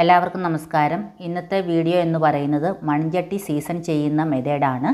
എല്ലാവർക്കും നമസ്കാരം. ഇന്നത്തെ വീഡിയോ എന്ന് പറയുന്നത് മൺചട്ടി സീസൺ ചെയ്യുന്ന മെതേഡാണ്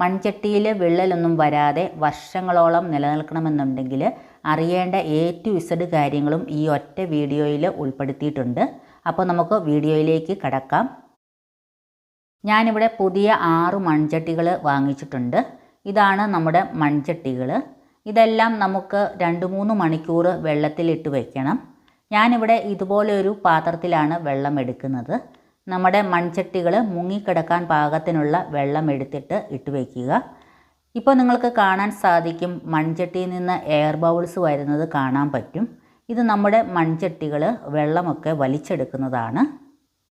മൺചട്ടിയിൽ വിള്ളലൊന്നും വരാതെ വർഷങ്ങളോളം നിലനിൽക്കണമെന്നുണ്ടെങ്കിൽ അറിയേണ്ട എ ടു ഇസഡ് കാര്യങ്ങളും ഈ ഒറ്റ വീഡിയോയിൽ ഉൾപ്പെടുത്തിയിട്ടുണ്ട്. അപ്പോൾ നമുക്ക് വീഡിയോയിലേക്ക് കടക്കാം. ഞാനിവിടെ പുതിയ ആറ് മൺചട്ടികൾ വാങ്ങിച്ചിട്ടുണ്ട്. ഇതാണ് നമ്മുടെ മൺചട്ടികൾ. ഇതെല്ലാം നമുക്ക് രണ്ട് മൂന്ന് മണിക്കൂർ വെള്ളത്തിലിട്ട് വയ്ക്കണം ഞാനിവിടെ ഇതുപോലെ ഒരു പാത്രത്തിലാണ് വെള്ളം എടുക്കുന്നത്. നമ്മുടെ മൺചട്ടികൾ മുങ്ങിക്കിടക്കാൻ പാകത്തിനുള്ള വെള്ളം എടുത്തിട്ട് ഇട്ട് വയ്ക്കുക ഇപ്പോൾ നിങ്ങൾക്ക് കാണാൻ സാധിക്കും മൺചട്ടിയിൽ നിന്ന് എയർ ബൗൾസ് വരുന്നത് കാണാൻ പറ്റും. ഇത് നമ്മുടെ മൺചട്ടികൾ വെള്ളമൊക്കെ വലിച്ചെടുക്കുന്നതാണ്.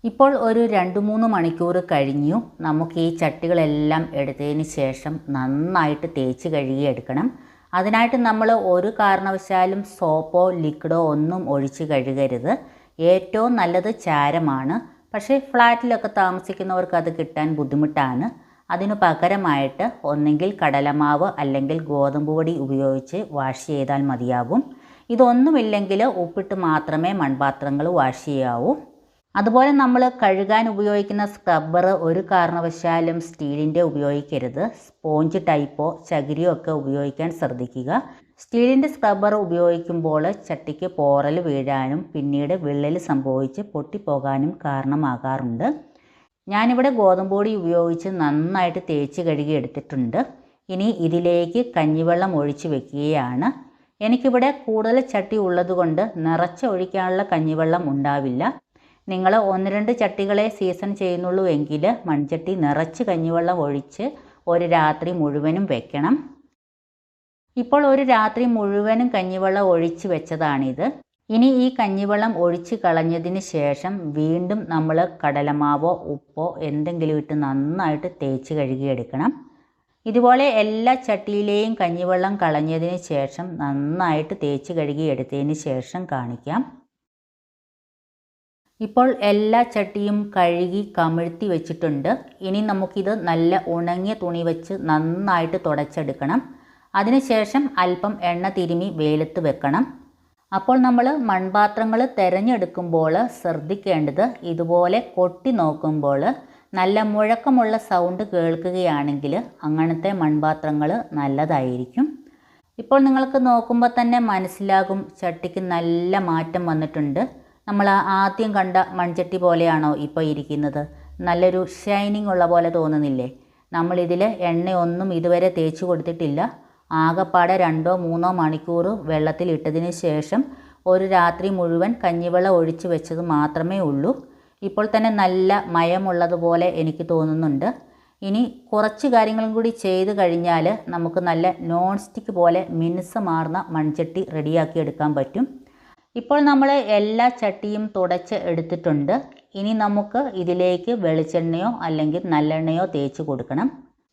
ഇപ്പോൾ ഒരു രണ്ട് മൂന്ന് മണിക്കൂർ കഴിഞ്ഞു. നമുക്ക് ഈ ചട്ടികളെല്ലാം എടുത്തതിന് ശേഷം നന്നായിട്ട് തേച്ച് കഴുകിയെടുക്കണം അതിനായിട്ട് നമ്മൾ ഒരു കാരണവശാലും സോപ്പോ ലിക്വിഡോ ഒന്നും ഒഴിച്ച് കഴുകരുത്. ഏറ്റവും നല്ലത് ചാരമാണ്. പക്ഷേ ഫ്ലാറ്റിലൊക്കെ താമസിക്കുന്നവർക്ക് അത് കിട്ടാൻ ബുദ്ധിമുട്ടാണ്. അതിനു പകരമായിട്ട് ഒന്നെങ്കിൽ കടലമാവ് അല്ലെങ്കിൽ ഗോതമ്പ് പൊടി ഉപയോഗിച്ച് വാഷ് ചെയ്താൽ മതിയാകും ഇതൊന്നുമില്ലെങ്കിൽ ഉപ്പിട്ട് മാത്രമേ മൺപാത്രങ്ങൾ വാഷ് ചെയ്യാവൂ. അതുപോലെ നമ്മൾ കഴുകാൻ ഉപയോഗിക്കുന്ന സ്ക്രബ്ബർ ഒരു കാരണവശാലും സ്റ്റീലിന്റെ ഉപയോഗിക്കരുത്. സ്പോഞ്ച് ടൈപ്പോ ചകിരിയോ ഒക്കെ ഉപയോഗിക്കാൻ ശ്രദ്ധിക്കുക. സ്റ്റീലിന്റെ സ്ക്രബ്ബർ ഉപയോഗിക്കുമ്പോൾ ചട്ടിക്ക് പോറൽ വീഴാനും പിന്നീട് വിള്ളൽ സംഭവിച്ച് പൊട്ടിപ്പോകാനും കാരണമാകാറുണ്ട്. ഞാനിവിടെ ഗോതമ്പ് പൊടി ഉപയോഗിച്ച് നന്നായിട്ട് തേച്ച് കഴുകി എടുത്തിട്ടുണ്ട്. ഇനി ഇതിലേക്ക് കഞ്ഞിവെള്ളം ഒഴിച്ച് വെക്കുകയാണ്. എനിക്കിവിടെ കൂടുതൽ ചട്ടി ഉള്ളതുകൊണ്ട് നിറച്ച് ഒഴിക്കാനുള്ള കഞ്ഞിവെള്ളം ഉണ്ടാവില്ല. നിങ്ങൾ ഒന്ന് രണ്ട് ചട്ടികളെ സീസൺ ചെയ്യുന്നുള്ളൂ എങ്കിൽ മൺചട്ടി നിറച്ച് കഞ്ഞിവെള്ളം ഒഴിച്ച് ഒരു രാത്രി മുഴുവനും വെക്കണം. ഇപ്പോൾ ഒരു രാത്രി മുഴുവനും കഞ്ഞിവെള്ളം ഒഴിച്ച് വെച്ചതാണിത്. ഇനി ഈ കഞ്ഞിവെള്ളം ഒഴിച്ച് കളഞ്ഞതിന് ശേഷം വീണ്ടും നമ്മൾ കടലമാവോ ഉപ്പോ എന്തെങ്കിലും ഇട്ട് നന്നായിട്ട് തേച്ച് കഴുകിയെടുക്കണം ഇതുപോലെ എല്ലാ ചട്ടിയിലെയും കഞ്ഞിവെള്ളം കളഞ്ഞതിന് ശേഷം നന്നായിട്ട് തേച്ച് കഴുകി എടുത്തതിന് ശേഷം കാണിക്കാം. ഇപ്പോൾ എല്ലാ ചട്ടിയും കഴുകി കമിഴ്ത്തി വെച്ചിട്ടുണ്ട്. ഇനി നമുക്കിത് നല്ല ഉണങ്ങിയ തുണി വെച്ച് നന്നായിട്ട് തുടച്ചെടുക്കണം. അതിനുശേഷം അല്പം എണ്ണ തിരുമി വെയിലത്ത് വെക്കണം. അപ്പോൾ നമ്മൾ മൺപാത്രങ്ങൾ തിരഞ്ഞെടുക്കുമ്പോൾ ശ്രദ്ധിക്കേണ്ടത് ഇതുപോലെ കൊട്ടി നോക്കുമ്പോൾ നല്ല മുഴക്കമുള്ള സൗണ്ട് കേൾക്കുകയാണെങ്കിൽ അങ്ങനത്തെ മൺപാത്രങ്ങൾ നല്ലതായിരിക്കും. ഇപ്പോൾ നിങ്ങൾക്ക് നോക്കുമ്പോൾ തന്നെ മനസ്സിലാകും ചട്ടിക്ക് നല്ല മാറ്റം വന്നിട്ടുണ്ട്. നമ്മൾ ആദ്യം കണ്ട മൺചട്ടി പോലെയാണോ ഇപ്പോൾ ഇരിക്കുന്നത്? നല്ലൊരു ഷൈനിങ് ഉള്ള പോലെ തോന്നുന്നില്ലേ? നമ്മളിതിൽ എണ്ണയൊന്നും ഇതുവരെ തേച്ച് കൊടുത്തിട്ടില്ല. ആകപ്പാടെ രണ്ടോ മൂന്നോ മണിക്കൂർ വെള്ളത്തിൽ ഇട്ടതിന് ശേഷം ഒരു രാത്രി മുഴുവൻ കഞ്ഞിവെള്ളം ഒഴിച്ച് വെച്ചത് മാത്രമേ ഉള്ളൂ. ഇപ്പോൾ തന്നെ നല്ല മയമുള്ളതുപോലെ എനിക്ക് തോന്നുന്നുണ്ട്. ഇനി കുറച്ച് കാര്യങ്ങളും കൂടി ചെയ്ത് കഴിഞ്ഞാൽ നമുക്ക് നല്ല നോൺ സ്റ്റിക്ക് പോലെ മിനുസമാർന്ന മൺചട്ടി റെഡിയാക്കി എടുക്കാൻ പറ്റും. ഇപ്പോൾ നമ്മൾ എല്ലാ ചട്ടിയും തുടച്ച് എടുത്തിട്ടുണ്ട്. ഇനി നമുക്ക് ഇതിലേക്ക് വെളിച്ചെണ്ണയോ അല്ലെങ്കിൽ നല്ലെണ്ണയോ തേച്ച് കൊടുക്കണം.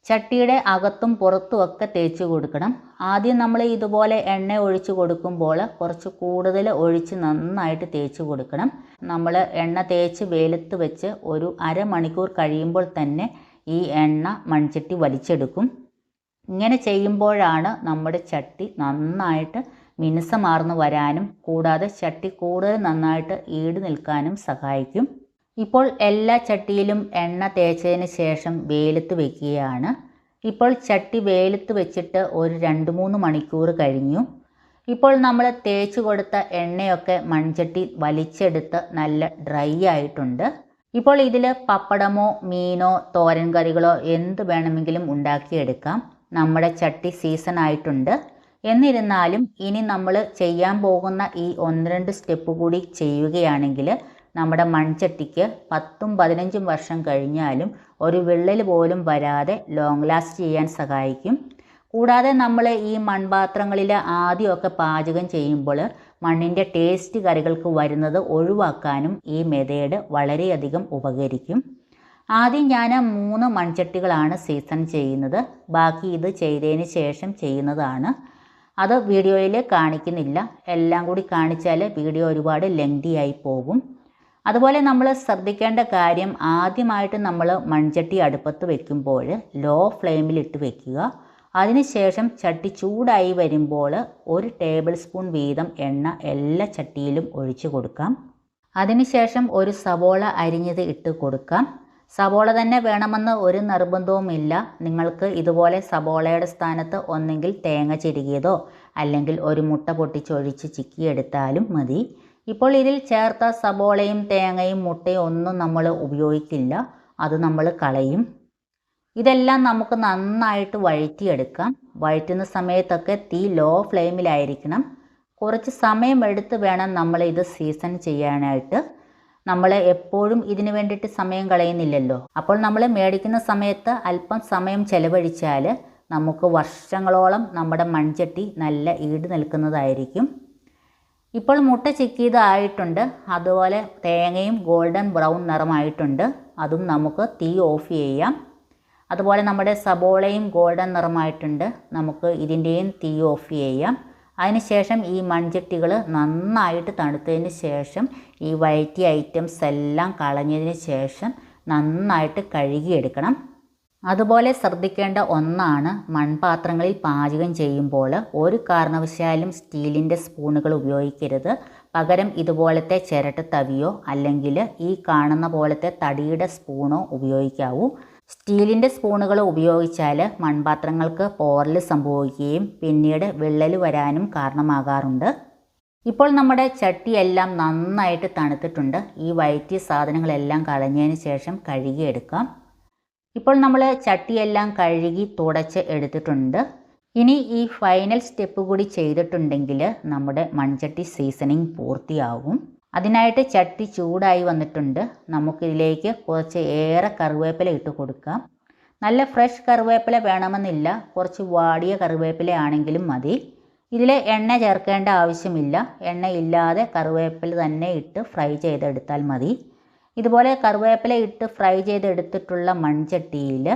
ചട്ടിയുടെ അകത്തും പുറത്തും ഒക്കെ തേച്ച് കൊടുക്കണം. ആദ്യം നമ്മൾ ഇതുപോലെ എണ്ണ ഒഴിച്ച് കൊടുക്കുമ്പോൾ കുറച്ച് കൂടുതൽ ഒഴിച്ച് നന്നായിട്ട് തേച്ച് കൊടുക്കണം. നമ്മൾ എണ്ണ തേച്ച് വെയിലത്ത് വെച്ച് ഒരു അരമണിക്കൂർ കഴിയുമ്പോൾ തന്നെ ഈ എണ്ണ മൺചട്ടി വലിച്ചെടുക്കും. ഇങ്ങനെ ചെയ്യുമ്പോഴാണ് നമ്മുടെ ചട്ടി നന്നായിട്ട് മിനുസമാർന്നു വരാനും കൂടാതെ ചട്ടി കൂടുതൽ നന്നായിട്ട് ഈട് നിൽക്കാനും സഹായിക്കും. ഇപ്പോൾ എല്ലാ ചട്ടിയിലും എണ്ണ തേച്ചതിന് ശേഷം വെയിലത്ത് വെക്കുകയാണ്. ഇപ്പോൾ ചട്ടി വെയിലത്ത് വെച്ചിട്ട് ഒരു രണ്ട് മൂന്ന് മണിക്കൂർ കഴിഞ്ഞു. ഇപ്പോൾ നമ്മൾ തേച്ച് കൊടുത്ത എണ്ണയൊക്കെ മൺചട്ടി വലിച്ചെടുത്ത് നല്ല ഡ്രൈ ആയിട്ടുണ്ട്. ഇപ്പോൾ ഇതിൽ പപ്പടമോ മീനോ തോരൻ കറികളോ എന്ത് വേണമെങ്കിലും ഉണ്ടാക്കിയെടുക്കാം. നമ്മുടെ ചട്ടി സീസൺ ആയിട്ടുണ്ട്. എന്നിരുന്നാലും ഇനി നമ്മൾ ചെയ്യാൻ പോകുന്ന ഈ ഒന്ന് രണ്ട് സ്റ്റെപ്പ് കൂടി ചെയ്യുകയാണെങ്കിൽ നമ്മുടെ മൺചട്ടിക്ക് പത്തും പതിനഞ്ചും വർഷം കഴിഞ്ഞാലും ഒരു വിള്ളൽ പോലും വരാതെ ലോങ് ലാസ്റ്റ് ചെയ്യാൻ സഹായിക്കും. കൂടാതെ നമ്മൾ ഈ മൺപാത്രങ്ങളിൽ ആദ്യമൊക്കെ പാചകം ചെയ്യുമ്പോൾ മണ്ണിന്റെ ടേസ്റ്റ് കറികൾക്ക് വരുന്നത് ഒഴിവാക്കാനും ഈ മെതേഡ് വളരെയധികം ഉപകരിക്കും. ആദ്യം ഞാൻ മൂന്ന് മൺചട്ടികളാണ് സീസൺ ചെയ്യുന്നത്. ബാക്കി ഇത് ചെയ്തതിന് ശേഷം ചെയ്യുന്നതാണ്. അത് വീഡിയോയിൽ കാണിക്കുന്നില്ല. എല്ലാം കൂടി കാണിച്ചാൽ വീഡിയോ ഒരുപാട് ലെങ്തി ആയി പോകും. അതുപോലെ നമ്മൾ ശ്രദ്ധിക്കേണ്ട കാര്യം ആദ്യമായിട്ട് നമ്മൾ മൺചട്ടി അടുപ്പത്ത് വെക്കുമ്പോൾ ലോ ഫ്ലെയിമിലിട്ട് വെക്കുക. അതിനുശേഷം ചട്ടി ചൂടായി വരുമ്പോൾ ഒരു ടേബിൾ സ്പൂൺ വീതം എണ്ണ എല്ലാ ചട്ടിയിലും ഒഴിച്ചു കൊടുക്കാം. അതിനുശേഷം ഒരു സവോള അരിഞ്ഞത് ഇട്ട് കൊടുക്കാം. സവോള തന്നെ വേണമെന്ന് ഒരു നിർബന്ധവുമില്ല. നിങ്ങൾക്ക് ഇതുപോലെ സബോളയുടെ സ്ഥാനത്ത് ഒന്നെങ്കിൽ തേങ്ങ ചിരുകിയതോ അല്ലെങ്കിൽ ഒരു മുട്ട പൊട്ടിച്ചൊഴിച്ച് ചിക്കിയെടുത്താലും മതി. ഇപ്പോൾ ഇതിൽ ചേർത്ത സബോളയും തേങ്ങയും മുട്ടയും ഒന്നും നമ്മൾ ഉപയോഗിക്കില്ല. അത് നമ്മൾ കളയും. ഇതെല്ലാം നമുക്ക് നന്നായിട്ട് വഴറ്റിയെടുക്കാം. വഴറ്റുന്ന സമയത്തൊക്കെ തീ ലോ ഫ്ലെയിമിലായിരിക്കണം. കുറച്ച് സമയം എടുത്ത് വേണം നമ്മൾ ഇത് സീസൺ ചെയ്യാനായിട്ട്. നമ്മൾ എപ്പോഴും ഇതിനു വേണ്ടിയിട്ട് സമയം കളയുന്നില്ലല്ലോ. അപ്പോൾ നമ്മൾ മേടിക്കുന്ന സമയത്ത് അല്പം സമയം ചെലവഴിച്ചാൽ നമുക്ക് വർഷങ്ങളോളം നമ്മുടെ മൺചട്ടി നല്ല ഈട് നിൽക്കുന്നതായിരിക്കും. ഇപ്പോൾ മുട്ട ചിക്കിയതായിട്ടുണ്ട് അതുപോലെ തേങ്ങയും ഗോൾഡൻ ബ്രൗൺ നിറമായിട്ടുണ്ട്. അതും നമുക്ക് തീ ഓഫ് ചെയ്യാം. അതുപോലെ നമ്മുടെ സബോളയും ഗോൾഡൻ നിറമായിട്ടുണ്ട്. നമുക്ക് ഇതിന്റെയും തീ ഓഫ് ചെയ്യാം. അതിനുശേഷം ഈ മൺചട്ടികൾ നന്നായിട്ട് തണുത്തതിന് ശേഷം ഈ വഴറ്റിയ ഐറ്റംസ് എല്ലാം കളഞ്ഞതിന് ശേഷം നന്നായിട്ട് കഴുകിയെടുക്കണം. അതുപോലെ ശ്രദ്ധിക്കേണ്ട ഒന്നാണ് മൺപാത്രങ്ങളിൽ പാചകം ചെയ്യുമ്പോൾ ഒരു കാരണവശാലും സ്റ്റീലിന്റെ സ്പൂണുകൾ ഉപയോഗിക്കരുത്. പകരം ഇതുപോലത്തെ ചിരട്ട തവിയോ അല്ലെങ്കിൽ ഈ കാണുന്ന പോലത്തെ തടിയുടെ സ്പൂണോ ഉപയോഗിക്കാവൂ. സ്റ്റീലിന്റെ സ്പൂണുകൾ ഉപയോഗിച്ചാൽ മൺപാത്രങ്ങൾക്ക് പോറൽ സംഭവിക്കുകയും പിന്നീട് വിള്ളൽ വരാനും കാരണമാകാറുണ്ട്. ഇപ്പോൾ നമ്മുടെ ചട്ടിയെല്ലാം നന്നായിട്ട് തണുത്തിട്ടുണ്ട്. ഈ വയറ്റിയ സാധനങ്ങളെല്ലാം കളഞ്ഞതിന് ശേഷം കഴുകിയെടുക്കാം ഇപ്പോൾ നമ്മൾ ചട്ടിയെല്ലാം കഴുകി തുടച്ച് എടുത്തിട്ടുണ്ട്. ഇനി ഈ ഫൈനൽ സ്റ്റെപ്പ് കൂടി ചെയ്തിട്ടുണ്ടെങ്കിൽ നമ്മുടെ മൺചട്ടി സീസണിങ് പൂർത്തിയാവും. അതിനായിട്ട് ചട്ടി ചൂടായി വന്നിട്ടുണ്ട്. നമുക്കിതിലേക്ക് കുറച്ച് ഏറെ കറിവേപ്പില ഇട്ട് കൊടുക്കാം. നല്ല ഫ്രഷ് കറിവേപ്പില വേണമെന്നില്ല. കുറച്ച് വാടിയ കറിവേപ്പില ആണെങ്കിലും മതി. ഇതിൽ എണ്ണ ചേർക്കേണ്ട ആവശ്യമില്ല. എണ്ണ ഇല്ലാതെ കറിവേപ്പില തന്നെ ഇട്ട് ഫ്രൈ ചെയ്തെടുത്താൽ മതി. ഇതുപോലെ കറിവേപ്പില ഇട്ട് ഫ്രൈ ചെയ്തെടുത്തിട്ടുള്ള മൺചട്ടിയിൽ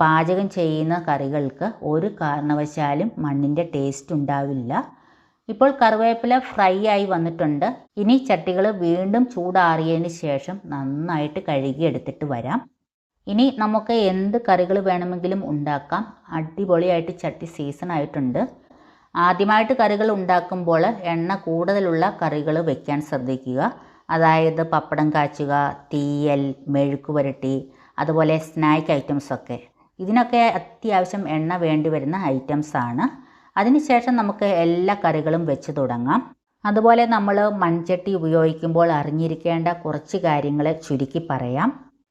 പാചകം ചെയ്യുന്ന കറികൾക്ക് ഒരു കാരണവശാലും മണ്ണിന്റെ ടേസ്റ്റ് ഉണ്ടാവില്ല. ഇപ്പോൾ കറിവേപ്പില ഫ്രൈ ആയി വന്നിട്ടുണ്ട്. ഇനി ചട്ടികൾ വീണ്ടും ചൂടാറിയതിന് ശേഷം നന്നായിട്ട് കഴുകി എടുത്തിട്ട് വരാം. ഇനി നമുക്ക് എന്ത് കറികൾ വേണമെങ്കിലും ഉണ്ടാക്കാം. അടിപൊളിയായിട്ട് ചട്ടി സീസൺ ആയിട്ടുണ്ട്. ആദ്യമായിട്ട് കറികൾ ഉണ്ടാക്കുമ്പോൾ എണ്ണ കൂടുതലുള്ള കറികൾ വെക്കാൻ ശ്രദ്ധിക്കുക. അതായത് പപ്പടം കാച്ചുക തീയൽ മെഴുക്ക് പുരട്ടി അതുപോലെ സ്നാക്ക് ഐറ്റംസൊക്കെ ഇതിനൊക്കെ അത്യാവശ്യം എണ്ണ വേണ്ടി വരുന്ന ഐറ്റംസാണ് അതിനുശേഷം നമുക്ക് എല്ലാ കറികളും വെച്ച് തുടങ്ങാം. അതുപോലെ നമ്മൾ മൺചട്ടി ഉപയോഗിക്കുമ്പോൾ അറിഞ്ഞിരിക്കേണ്ട കുറച്ച് കാര്യങ്ങൾ ചുരുക്കി പറയാം.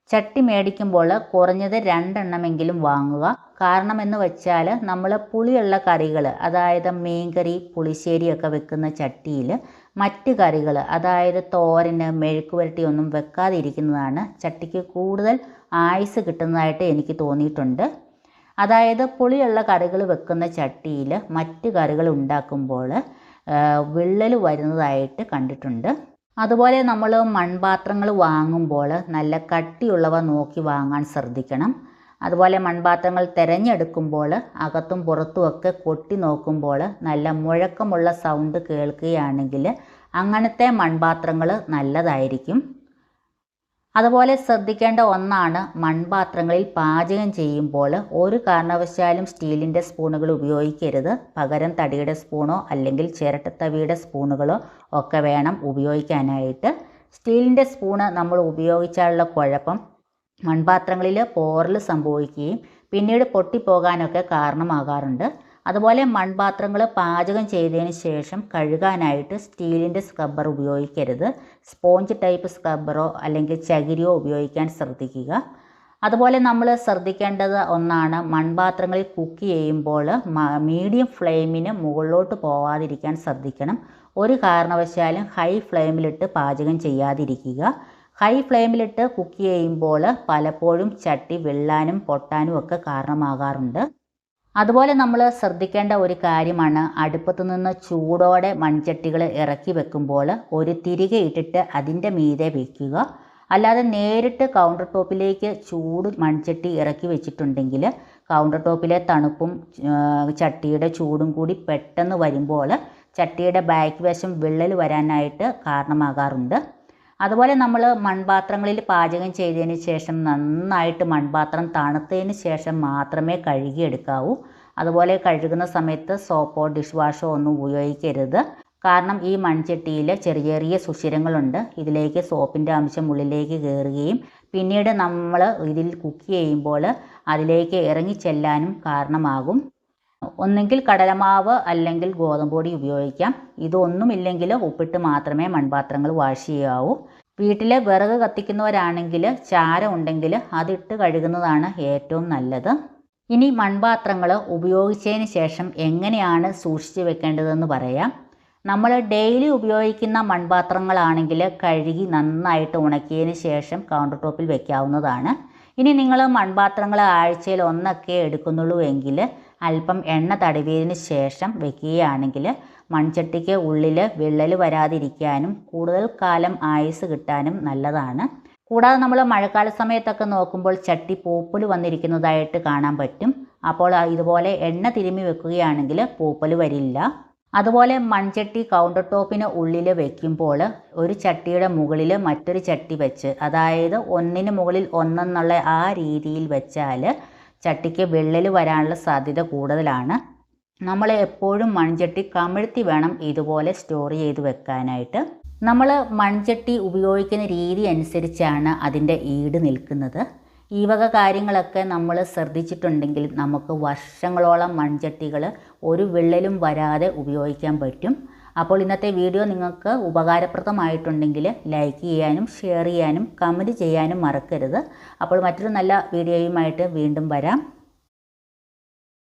ചട്ടി മേടിക്കുമ്പോൾ കുറഞ്ഞത് രണ്ടെണ്ണമെങ്കിലും വാങ്ങുക. കാരണം എന്ന് വെച്ചാൽ നമ്മൾ പുളിയുള്ള കറികൾ അതായത് മീൻകറി പുളിശ്ശേരിയൊക്കെ വെക്കുന്ന ചട്ടിയിൽ മറ്റ് കറികൾ അതായത് തോരന് മെഴുക്ക് ഒന്നും വെക്കാതിരിക്കുന്നതാണ് ചട്ടിക്ക് കൂടുതൽ ആയുസ് കിട്ടുന്നതായിട്ട് എനിക്ക് തോന്നിയിട്ടുണ്ട്. അതായത് പുളിയുള്ള കറികൾ വെക്കുന്ന ചട്ടിയിൽ മറ്റ് കറികൾ ഉണ്ടാക്കുമ്പോൾ വിള്ളൽ വരുന്നതായിട്ട് കണ്ടിട്ടുണ്ട്. അതുപോലെ നമ്മൾ മൺപാത്രങ്ങൾ വാങ്ങുമ്പോൾ നല്ല കട്ടിയുള്ളവ നോക്കി വാങ്ങാൻ ശ്രദ്ധിക്കണം. അതുപോലെ മൺപാത്രങ്ങൾ തിരഞ്ഞെടുക്കുമ്പോൾ അകത്തും പുറത്തുമൊക്കെ കൊട്ടി നോക്കുമ്പോൾ നല്ല മുഴക്കമുള്ള സൗണ്ട് കേൾക്കുകയാണെങ്കിൽ അങ്ങനത്തെ മൺപാത്രങ്ങൾ നല്ലതായിരിക്കും. അതുപോലെ ശ്രദ്ധിക്കേണ്ട ഒന്നാണ് മൺപാത്രങ്ങളിൽ പാചകം ചെയ്യുമ്പോൾ ഒരു കാരണവശാലും സ്റ്റീലിന്റെ സ്പൂണുകൾ ഉപയോഗിക്കരുത്. പകരം തടിയുടെ സ്പൂണോ അല്ലെങ്കിൽ ചിരട്ടത്തവിയുടെ സ്പൂണുകളോ ഒക്കെ വേണം ഉപയോഗിക്കാനായിട്ട്. സ്റ്റീലിന്റെ സ്പൂണ് നമ്മൾ ഉപയോഗിച്ചാലുള്ള കുഴപ്പം മൺപാത്രങ്ങളിൽ പോറൽ സംഭവിക്കുകയും പിന്നീട് പൊട്ടിപ്പോകാനൊക്കെ കാരണമാകാറുണ്ട്. അതുപോലെ മൺപാത്രങ്ങൾ പാചകം ചെയ്തതിന് ശേഷം കഴുകാനായിട്ട് സ്റ്റീലിന്റെ സ്ക്രബ്ബർ ഉപയോഗിക്കരുത്. സ്പോഞ്ച് ടൈപ്പ് സ്ക്രബ്ബറോ അല്ലെങ്കിൽ ചകിരിയോ ഉപയോഗിക്കാൻ ശ്രദ്ധിക്കുക. അതുപോലെ നമ്മൾ ശ്രദ്ധിക്കേണ്ടത് ഒന്നാണ് മൺപാത്രങ്ങളിൽ കുക്ക് ചെയ്യുമ്പോൾ മീഡിയം ഫ്ലെയിമിന് മുകളിലോട്ട് പോവാതിരിക്കാൻ ശ്രദ്ധിക്കണം. ഒരു കാരണവശാലും ഹൈ ഫ്ലെയിമിലിട്ട് പാചകം ചെയ്യാതിരിക്കുക. ഹൈ ഫ്ലെയിമിലിട്ട് കുക്ക് ചെയ്യുമ്പോൾ പലപ്പോഴും ചട്ടി വെള്ളാനും പൊട്ടാനും ഒക്കെ കാരണമാകാറുണ്ട്. അതുപോലെ നമ്മൾ ശ്രദ്ധിക്കേണ്ട ഒരു കാര്യമാണ് അടുപ്പത്തു നിന്ന് ചൂടോടെ മൺചട്ടികൾ ഇറക്കി വെക്കുമ്പോൾ ഒരു തിരികെ ഇട്ടിട്ട് അതിന്റെ മീതെ വയ്ക്കുക അല്ലാതെ നേരിട്ട് കൗണ്ടർ ടോപ്പിലേക്ക് ചൂട് മൺചട്ടി ഇറക്കി വെച്ചിട്ടുണ്ടെങ്കിൽ കൗണ്ടർ ടോപ്പിലെ തണുപ്പും ചട്ടിയുടെ ചൂടും കൂടി പെട്ടെന്ന് വരുമ്പോൾ ചട്ടിയുടെ ബാക്ക് വശം വിള്ളൽ വരാനായിട്ട് കാരണമാകാറുണ്ട്. അതുപോലെ നമ്മൾ മൺപാത്രങ്ങളിൽ പാചകം ചെയ്തതിന് ശേഷം നന്നായിട്ട് മൺപാത്രം തണുത്തതിന് ശേഷം മാത്രമേ കഴുകിയെടുക്കാവൂ അതുപോലെ കഴുകുന്ന സമയത്ത് സോപ്പോ ഡിഷ് വാഷോ ഒന്നും ഉപയോഗിക്കരുത്. കാരണം ഈ മൺചട്ടിയിൽ ചെറിയ ചെറിയ സുഷിരങ്ങളുണ്ട്. ഇതിലേക്ക് സോപ്പിന്റെ അംശം ഉള്ളിലേക്ക് കയറുകയും പിന്നീട് നമ്മൾ ഇതിൽ കുക്ക് ചെയ്യുമ്പോൾ അതിലേക്ക് ഇറങ്ങി ഇറങ്ങിച്ചെല്ലാനും കാരണമാകും. ഒന്നെങ്കിൽ കടലമാവ് അല്ലെങ്കിൽ ഗോതമ്പ് പൊടി ഉപയോഗിക്കാം. ഇതൊന്നുമില്ലെങ്കിൽ ഉപ്പിട്ട് മാത്രമേ മൺപാത്രങ്ങൾ വാഷ് ചെയ്യാവൂ. വീട്ടിൽ വിറക് കത്തിക്കുന്നവരാണെങ്കിൽ ചാരം ഉണ്ടെങ്കിൽ അതിട്ട് കഴുകുന്നതാണ് ഏറ്റവും നല്ലത്. ഇനി മൺപാത്രങ്ങൾ ഉപയോഗിച്ചതിന് ശേഷം എങ്ങനെയാണ് സൂക്ഷിച്ച് വെക്കേണ്ടതെന്ന് പറയാം. നമ്മൾ ഡെയിലി ഉപയോഗിക്കുന്ന മൺപാത്രങ്ങളാണെങ്കിൽ കഴുകി നന്നായിട്ട് ഉണക്കിയതിന് ശേഷം കൗണ്ടർ ടോപ്പിൽ വെക്കാവുന്നതാണ്. ഇനി നിങ്ങൾ മൺപാത്രങ്ങൾ ആഴ്ചയിൽ ഒന്നൊക്കെ എടുക്കുന്നുള്ളൂ എങ്കിൽ അല്പം എണ്ണ തടവിയതിന് ശേഷം വെക്കുകയാണെങ്കിൽ മൺചട്ടിക്ക് ഉള്ളിൽ വിള്ളൽ വരാതിരിക്കാനും കൂടുതൽ കാലം ആയുസ് കിട്ടാനും നല്ലതാണ്. കൂടാതെ നമ്മൾ മഴക്കാല സമയത്തൊക്കെ നോക്കുമ്പോൾ ചട്ടി പൂപ്പൽ വന്നിരിക്കുന്നതായിട്ട് കാണാൻ പറ്റും. അപ്പോൾ ഇതുപോലെ എണ്ണ തിരുമ്മി വെക്കുകയാണെങ്കിൽ പൂപ്പൽ വരില്ല. അതുപോലെ മൺചട്ടി കൗണ്ടർ ടോപ്പിന് ഉള്ളിൽ വെക്കുമ്പോൾ ഒരു ചട്ടിയുടെ മുകളിൽ മറ്റൊരു ചട്ടി വെച്ച് അതായത് ഒന്നിന് മുകളിൽ ഒന്നെന്നുള്ള ആ രീതിയിൽ വെച്ചാൽ ചട്ടിക്ക് വിള്ളൽ വരാനുള്ള സാധ്യത കൂടുതലാണ്. നമ്മൾ എപ്പോഴും മൺചട്ടി കമിഴ്ത്തി വേണം ഇതുപോലെ സ്റ്റോർ ചെയ്ത് വെക്കാനായിട്ട്. നമ്മൾ മൺചട്ടി ഉപയോഗിക്കുന്ന രീതി അനുസരിച്ചാണ് അതിന്റെ ഈട് നിൽക്കുന്നത്. ഈ വക കാര്യങ്ങളൊക്കെ നമ്മൾ ശ്രദ്ധിച്ചിട്ടുണ്ടെങ്കിൽ നമുക്ക് വർഷങ്ങളോളം മൺചട്ടികൾ ഒരു വിള്ളലും വരാതെ ഉപയോഗിക്കാൻ പറ്റും. അപ്പോൾ ഇന്നത്തെ വീഡിയോ നിങ്ങൾക്ക് ഉപകാരപ്രദമായിട്ടുണ്ടെങ്കിൽ ലൈക്ക് ചെയ്യാനും ഷെയർ ചെയ്യാനും കമന്റ് ചെയ്യാനും മറക്കരുത്. അപ്പോൾ മറ്റൊരു നല്ല വീഡിയോയുമായിട്ട് വീണ്ടും വരാം.